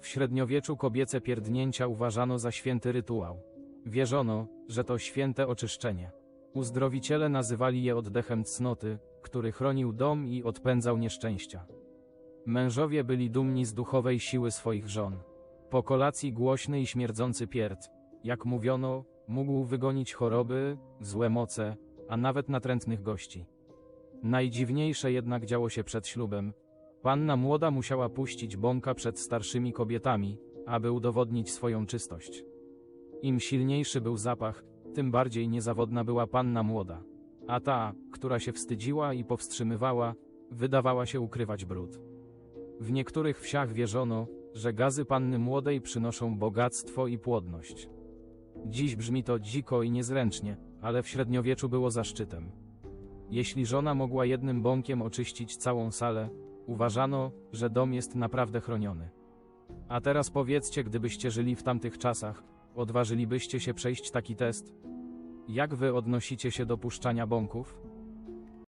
W średniowieczu kobiece pierdnięcia uważano za święty rytuał. Wierzono, że to święte oczyszczenie. Uzdrowiciele nazywali je oddechem cnoty, który chronił dom i odpędzał nieszczęścia. Mężowie byli dumni z duchowej siły swoich żon. Po kolacji głośny i śmierdzący pierd, jak mówiono, mógł wygonić choroby, złe moce, a nawet natrętnych gości. Najdziwniejsze jednak działo się przed ślubem. Panna młoda musiała puścić bąka przed starszymi kobietami, aby udowodnić swoją czystość. Im silniejszy był zapach, tym bardziej niezawodna była panna młoda. A ta, która się wstydziła i powstrzymywała, wydawała się ukrywać brud. W niektórych wsiach wierzono, że gazy panny młodej przynoszą bogactwo i płodność. Dziś brzmi to dziko i niezręcznie, ale w średniowieczu było zaszczytem. Jeśli żona mogła jednym bąkiem oczyścić całą salę, uważano, że dom jest naprawdę chroniony. A teraz powiedzcie, gdybyście żyli w tamtych czasach, odważylibyście się przejść taki test? Jak wy odnosicie się do puszczania bąków?